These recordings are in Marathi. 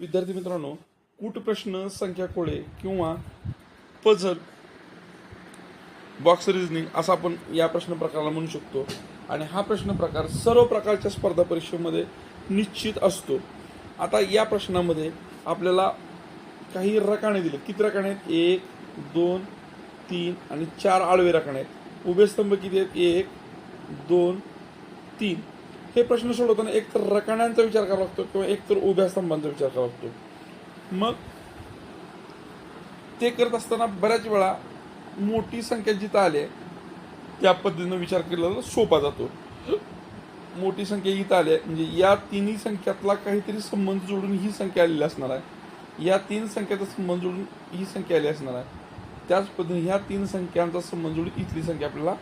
विद्यार्थी मित्रांनो कूटप्रश्न संख्या कोळे किंवा पझल बॉक्स रिझनिंग असा आपण या प्रश्न प्रकाराला म्हणू शकतो. आणि हा प्रश्न प्रकार सर्व प्रकारच्या स्पर्धा परीक्षेमध्ये निश्चित असतो. आता या प्रश्नामध्ये आपल्याला काही रकाणे दिले. किती रकाणे आहेत? एक दोन तीन आणि चार आडवे रकाणे आहेत. उभे स्तंभ किती आहेत? एक दोन तीन. हे प्रश्न सोडवताना एक तर रकाण्यांचा विचार करावा लागतो किंवा एक तर उभ्या स्तंभांचा विचार करावा लागतो. मग ते करत असताना बऱ्याच वेळा मोठी संख्या जिथं आली त्या पद्धतीनं विचार केलेला सोपा जातो. मोठी संख्या इथं आली आहे म्हणजे या तिन्ही संख्यातला काहीतरी संबंध जोडून ही संख्या आलेली असणार आहे. या तीन संख्याचा संबंध जोडून ही संख्या आली असणार आहे. त्याच पद्धतीने ह्या तीन संख्यांचा संबंध जोडून इथली संख्या आपल्याला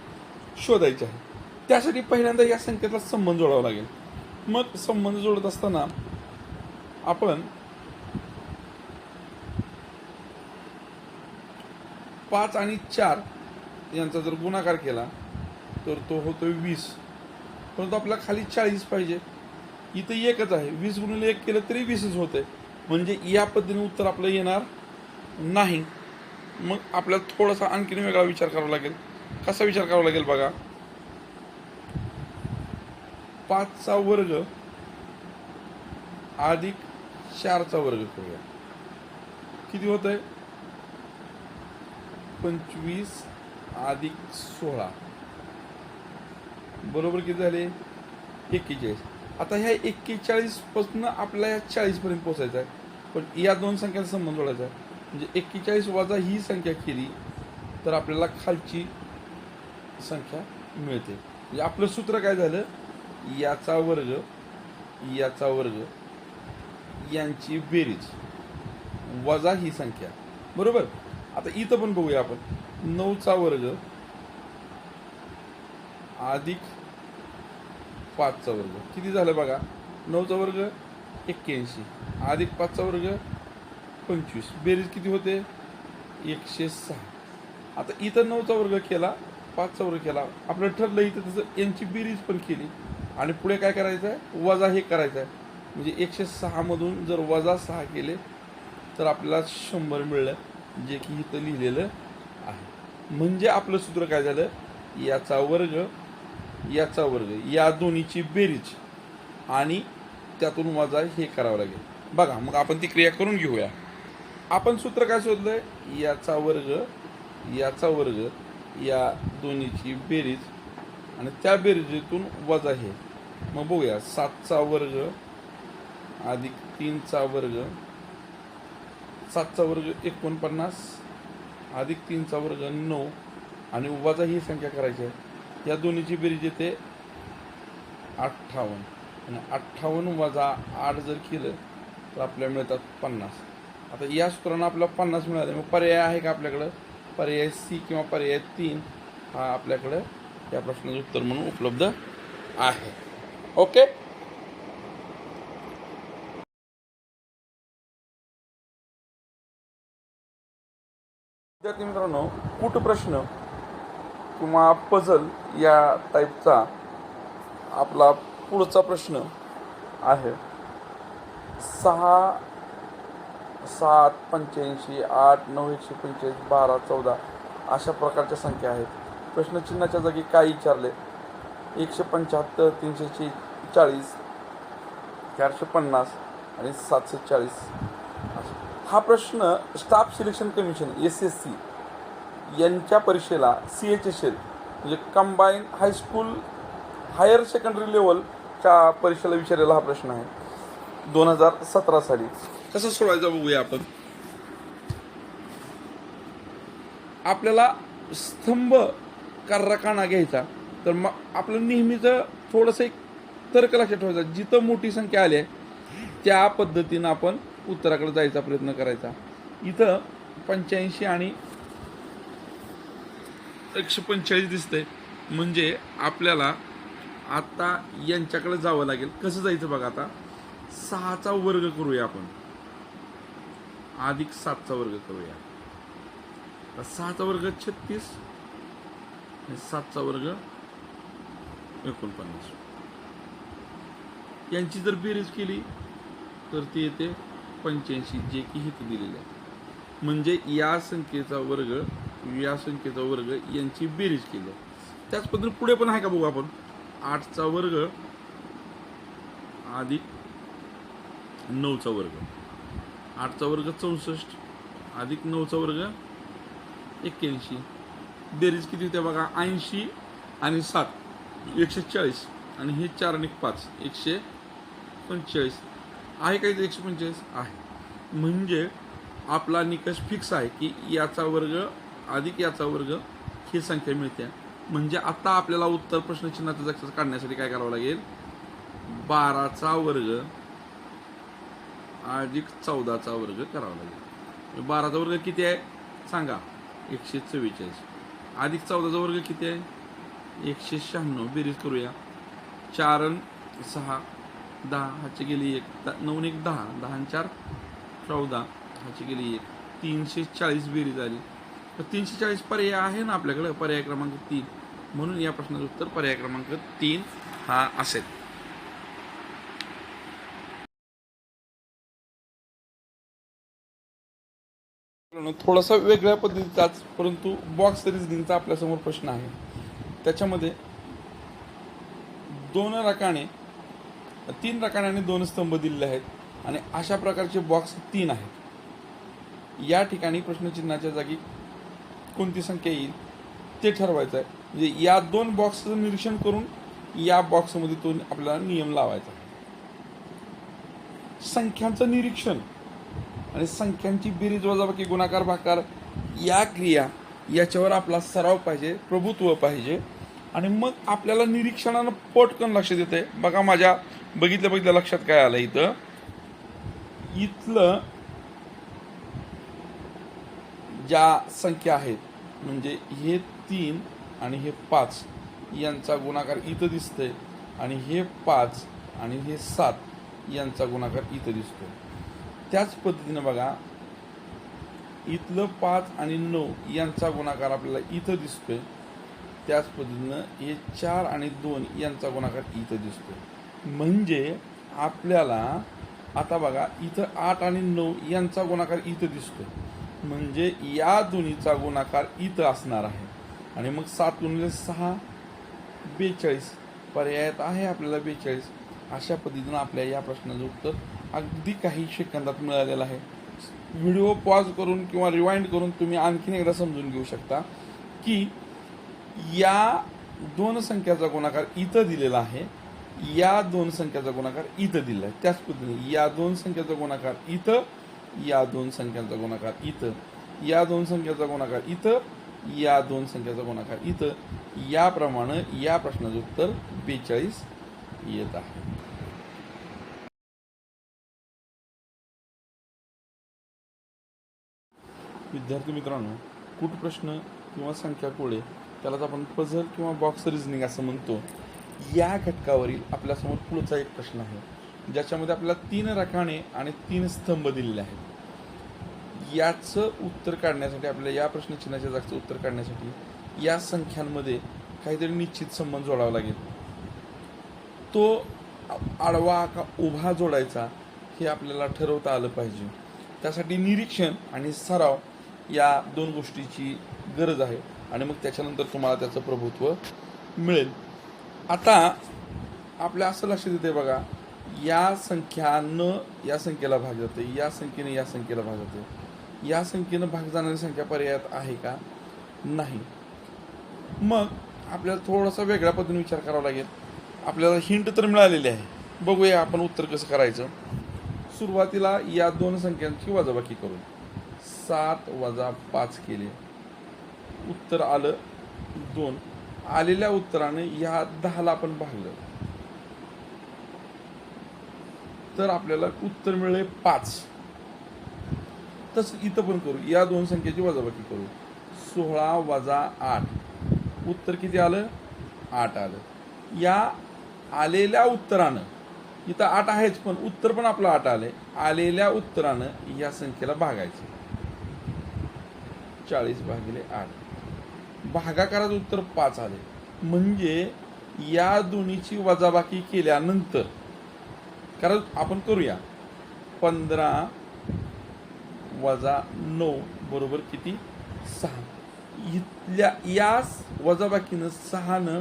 शोधायची आहे. त्यासाठी पहिल्यांदा या संख्येचा संबंध जोडावा लागेल. मग संबंध जोडत असताना आपण पाच आणि चार यांचा जर गुणाकार केला तर तो होतोय वीस. परंतु आपल्याला खाली चाळीस पाहिजे. इथं एकच आहे. वीस गुणिले एक केलं तरी वीसच होतंय. म्हणजे या पद्धतीने उत्तर आपलं येणार नाही. मग आपल्याला थोडासा आणखीन वेगळा विचार करावा लागेल. कसा विचार करावा लागेल बघा. पाचचा वर्ग अधिक चारचा वर्ग करूया. किती होत आहे पंचवीस अधिक सोळा. बरोबर किती झाले? एक्केचाळीस. आता ह्या एक्केचाळीसपासून आपल्याला या चाळीस पर्यंत पोहोचायचं आहे. पण या दोन संख्यांचा संबंध जोडायचा आहे. म्हणजे एक्केचाळीस वजा ही संख्या केली तर आपल्याला खालची संख्या मिळते. म्हणजे आपलं सूत्र काय झालं? याचा वर्ग याचा वर्ग यांची बेरीज. वजा ही संख्या. बरोबर? आता इथं पण बघूया आपण. नऊचा वर्ग अधिक पाचचा वर्ग. किती झालं बघा? नऊचा वर्ग एक्क्याऐंशी. अधिक पाचचा वर्ग पंचवीस. बेरीज किती होते? एकशे सहा. आता इथं नऊचा वर्ग केला पाचचा वर्ग केला. आपलं ठरलं इथं तसं यांची बेरीज पण केली. आणि पुढे काय करायचं आहे वजा हे करायचं आहे म्हणजे एकशे सहामधून जर वजा सहा केले तर आपल्याला शंभर मिळलं जे की इथं लिहिलेलं आहे. म्हणजे आपलं सूत्र काय झालं? याचा वर्ग याचा वर्ग या दोन्हीची बेरीज. आणि त्यातून वजा हे करावं लागेल. बघा मग आपण ती क्रिया करून घेऊया. आपण सूत्र काय शोधलंय? याचा वर्ग याचा वर्ग या दोन्हीची बेरीज. आणि त्या बेरीजीतून वजा हे. मग बघूया. सातचा वर्ग अधिक तीनचा वर्ग. सातचा वर्ग एकोणपन्नास अधिक तीनचा वर्ग नऊ आणि उभाचा ही संख्या करायची आहे. या दोन्हीची बेरीज येते अठ्ठावन्न. आणि अठ्ठावन्न वजा आठ जर केलं तर आपल्याला मिळतात पन्नास. आता या सूत्रानं आपल्याला पन्नास मिळाले. मग पर्याय आहे का आपल्याकडं? पर्याय सी किंवा पर्याय तीन हा आपल्याकडं या प्रश्नाचं उत्तर म्हणून उपलब्ध आहे. ओके? विद्यार्थी मित्रांनो कूटप्रश्न किंवा पझल या टाईपचा आपला पुढचा प्रश्न आहे? सहा सात पंच्याऐंशी आठ नऊ एकशे पंचेचाळीस बारा चौदा अशा प्रकारच्या संख्या आहेत. प्रश्नचिन्हाच्या जागी काय विचारले? एकशे पंच्याहत्तर तीनशे चाळीस चारशे पन्नास आणि सातशे चाळीस. हा प्रश्न staff selection commission S S C यांच्या परीक्षेला सी एच एस एल म्हणजे combine high school higher secondary लेवलच्या परीक्षेला विचारलेला हा प्रश्न आहे. दोन हजार सतरा साली. कसं सोडायचं बघूया आपण. आपल्याला स्तंभ का घ्यायचा. तर मग आपलं नेहमीचं थोडंसं एक तर्क लक्षात ठेवायचा. जिथं मोठी संख्या आली आहे त्या पद्धतीनं आपण उत्तराकडे जायचा प्रयत्न करायचा. इथं पंच्याऐंशी आणि एकशे पंचेचाळीस दिसतंय. म्हणजे आपल्याला आता यांच्याकडे जावं लागेल. कसं जायचं बघा आता. सहाचा वर्ग करूया आपण. अधिक सातचा वर्ग करूया. सहाचा वर्ग छत्तीस आणि सातचा वर्ग एकोणपन्नास. यांची जर बेरीज केली तर ती येते पंच्याऐंशी जे की इथं दिलेले आहे. म्हणजे या संख्येचा वर्ग या संख्येचा वर्ग यांची बेरीज केली आहे. त्याच पद्धतीने पुढे पण आहे का बघू आपण? आठचा वर्ग अधिक नऊचा वर्ग. आठचा वर्ग चौसष्ट अधिक नऊचा वर्ग एक्क्याऐंशी. बेरीज किती होते बघा? ऐंशी आणि सात एकशे चाळीस. आणि हे चार आणि पाच एकशे पंचेचाळीस. आहे काय इथे एकशे पंचेचाळीस? आहे. म्हणजे आपला निकष फिक्स आहे की याचा वर्ग अधिक याचा वर्ग ही संख्या मिळते. म्हणजे आता आपल्याला उत्तर प्रश्नचिन्हाचा लक्षात काढण्यासाठी काय करावं लागेल? बाराचा वर्ग अधिक चौदाचा वर्ग करावा लागेल. म्हणजे बाराचा वर्ग किती आहे? सांगा. एकशे चव्वेचाळीस. अधिक चौदाचा वर्ग किती आहे? एकशे शहाण्णव. बेरीज करूया. चार अन सहा. दहा ह्याची गेली एक द- नऊ एक दहा दहा आणि चार चौदा ह्याची गेली एक. तीनशे चाळीस बेरीज आली. तर तीनशे चाळीस पर्याय आहे ना आपल्याकडं? पर्याय क्रमांक तीन. म्हणून या प्रश्नाचं उत्तर पर्याय क्रमांक तीन हा असेल. थोडासा वेगळ्या पद्धतीचाच परंतु बॉक्स रिझनिंगचा आपल्यासमोर प्रश्न आहे. त्याच्यामध्ये दोन रकाने तीन रकान्याने दोन स्तंभ दिलेले आहेत आणि अशा प्रकारचे बॉक्स तीन आहेत. या ठिकाणी प्रश्नचिन्हाच्या जागी कोणती संख्या येईल ते ठरवायचं आहे म्हणजे या दोन बॉक्सचं निरीक्षण करून या बॉक्समध्ये तो आपल्याला नियम लावायचा. संख्यांचं निरीक्षण आणि संख्यांची बेरीज वजाबाकी गुणाकार भाकार या क्रिया याच्यावर आपला सराव पाहिजे प्रभुत्व पाहिजे आणि मग आपल्याला निरीक्षणानं पटकन लक्ष देते बघा माझ्या बघितलं बघितलं लक्षात काय आलं इथं? इथलं ज्या संख्या आहेत म्हणजे हे तीन आणि हे पाच यांचा गुणाकार इथं दिसतंय आणि हे पाच आणि हे सात यांचा गुणाकार इथं दिसतोय. त्याच पद्धतीनं बघा इथलं पाच आणि नऊ यांचा गुणाकार आपल्याला इथं दिसतोय. त्याच पद्धतीनं हे चार आणि दोन यांचा गुणाकार इथं दिसतोय. म्हणजे आपल्याला आता बघा इथं आठ आणि नऊ यांचा गुणाकार इथं दिसतो म्हणजे या दोन्हीचा गुणाकार इथं असणार आहे. आणि मग सात गुणिले सहा बेचाळीस. पर्यायात आहे आपल्याला बेचाळीस. अशा पद्धतीनं आपल्या या प्रश्नाचं उत्तर अगदी काही सेकंदात मिळालेलं आहे. व्हिडिओ पॉज करून किंवा रिवाइंड करून तुम्ही आणखीन एकदा समजून घेऊ शकता की या दोन संख्याचा गुणाकार इथं दिलेला आहे. या दोन संख्याचा गुणाकार इथं दिला आहे त्याच पद्धतीने या दोन संख्याचा गुणाकार इथं या दोन संख्यांचा गुणाकार इथं या दोन संख्याचा गुणाकार इथं या दोन संख्याचा गुणाकार इथं. याप्रमाणे या प्रश्नाचं उत्तर बेचाळीस येत आहे. विद्यार्थी मित्रांनो कुठ प्रश्न किंवा संख्या कोळे त्यालाच आपण पझल किंवा बॉक्स रिझनिंग असं म्हणतो. या घटकावरील आपल्यासमोर पुढचा एक प्रश्न आहे. ज्याच्यामध्ये आपल्याला तीन रखाणे आणि तीन स्तंभ दिलेले आहेत. याचं उत्तर काढण्यासाठी आपल्याला या प्रश्नचिन्हाच्या जागचं उत्तर काढण्यासाठी या संख्यांमध्ये काहीतरी निश्चित संबंध जोडावा लागेल. तो आडवा का उभा जोडायचा हे आपल्याला ठरवता आलं पाहिजे. त्यासाठी निरीक्षण आणि सराव या दोन गोष्टीची गरज आहे. आणि मग त्याच्यानंतर तुम्हाला त्याचं प्रभुत्व मिळेल. आता आपल्या असं लक्ष देते बघा या संख्यानं या संख्येला भाग जाते या संख्येने या संख्येला भाग जाते या संख्येनं भाग जाणारी संख्या पर्यायात आहे का? नाही. मग आपल्याला थोडासा वेगळ्या पद्धतीने विचार करावा लागेल. आपल्याला हिंट तर मिळालेली आहे. बघूया आपण उत्तर कसं करायचं. सुरुवातीला या दोन संख्यांची वजाबाकी करू सात वजा पाच केले. उत्तर आलं दोन. आलेल्या उत्तराने या दहाला आपण भागलं तर आपल्याला उत्तर मिळेल पाच. तसं इथं पण करू. या दोन संख्येची वजाबाकी करू. सोळा वजा आठ. उत्तर किती आलं? आठ आलं. या आलेल्या उत्तरानं इथं आठ आहेच पण उत्तर पण आपलं आठ आलंय. आलेल्या उत्तरानं या संख्येला भागायचं. चाळीस भागिले आठ. भागाकारात उत्तर पाच आले. म्हणजे या दोन्हीची वजाबाकी केल्यानंतर कारण आपण करूया पंधरा वजा नऊ बरोबर किती? सहा. इथल्या या वजाबाकीनं सहानं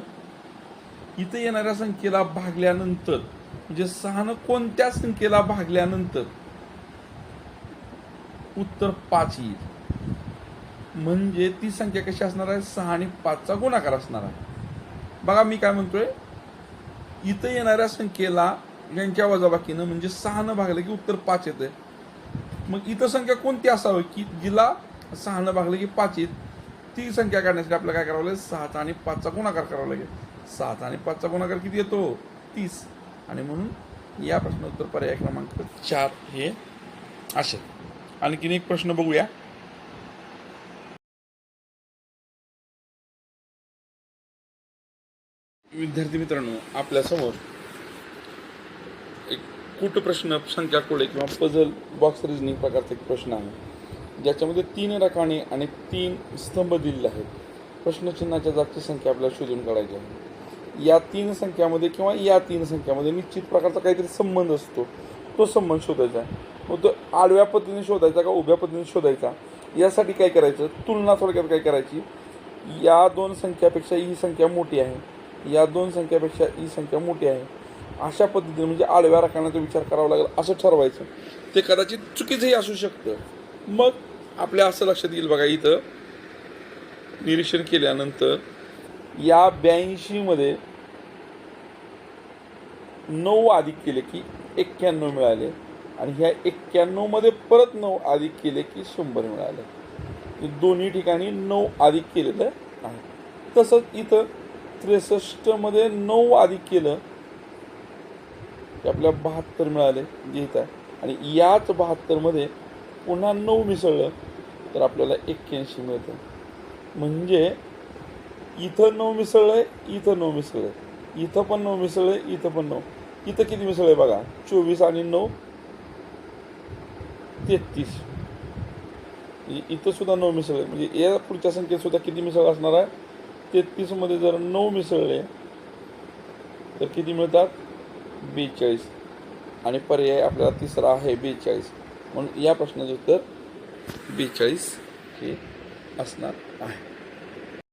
इथं येणाऱ्या संख्येला भागल्यानंतर म्हणजे सहानं कोणत्या संख्येला भागल्यानंतर उत्तर पाच येईल. म्हणजे ती संख्या कशी असणार आहे? सहा आणि पाचचा गुणाकार असणार आहे. बघा मी काय म्हणतोय? इथं येणाऱ्या संख्येला यांच्या वजाबाकीनं म्हणजे सहानं भागलं की उत्तर पाच येते मग इथं संख्या कोणती असावी? की जिला सहानं भागलं की पाच येत ती संख्या काढण्यासाठी आपल्याला काय करावं लागेल? सहाचा आणि पाचचा गुणाकार करावा लागेल. सहाचा आणि पाचचा गुणाकार किती येतो? तीस. आणि म्हणून या प्रश्नोत्तर पर्याय क्रमांक चार हे असेल. आणखीन एक प्रश्न बघूया. विद्यार्थी मित्रांनो आपल्यासमोर एक कूट प्रश्न संख्या कोळे किंवा पझल बॉक्स रिजनिंग प्रकारचा एक प्रश्न आहे. ज्याच्यामध्ये तीन रकाने आणि तीन स्तंभ दिलेले आहेत. प्रश्नचिन्हाच्या जागची संख्या आपल्याला शोधून काढायची आहे. या तीन संख्यामध्ये किंवा या तीन संख्यामध्ये निश्चित प्रकारचा काहीतरी संबंध असतो. तो संबंध शोधायचा आहे. मग तो आडव्या पद्धतीने शोधायचा का उभ्या पद्धतीने शोधायचा? यासाठी काय करायचं? तुलना थोडक्यात काय करायची? या दोन संख्यापेक्षा ही संख्या मोठी आहे. या दोन संख्यापेक्षा ही संख्या मोठी आहे. अशा पद्धतीने म्हणजे आडव्या राखण्याचा विचार करावा लागेल असं ठरवायचं. ते कदाचित चुकीचंही असू शकतं. मग आपल्या असं लक्षात येईल बघा इथं. निरीक्षण केल्यानंतर या ब्याऐंशीमध्ये नऊ अधिक केले की एक्क्याण्णव मिळाले. आणि ह्या एक्क्याण्णवमध्ये परत नऊ अधिक केले की शंभर मिळाले. हे दोन्ही ठिकाणी नऊ अधिक केलेलं आहे. तसंच इथं त्रेसष्टमध्ये नऊ अधिक केलं की आपल्याला बहात्तर मिळाले घेत आहे आणि याच बहात्तरमध्ये पुन्हा नऊ मिसळलं तर आपल्याला एक्क्याऐंशी मिळतं. म्हणजे इथं नऊ मिसळलंय इथं नऊ मिसळलंय. इथं पण नऊ मिसळलंय इथं पण नऊ. इथं किती मिसळलंय बघा? चोवीस आणि नऊ तेहतीस. म्हणजे इथं सुद्धा नऊ मिसळले म्हणजे या पुढच्या संख्येत सुद्धा किती मिसळ असणार आहे? तेहतीसमध्ये जर नऊ मिसळले तर किती मिळतात? बेचाळीस. आणि पर्याय आपल्याला तिसरा आहे बेचाळीस. म्हणून या प्रश्नाचं उत्तर बेचाळीस हे असणार आहे.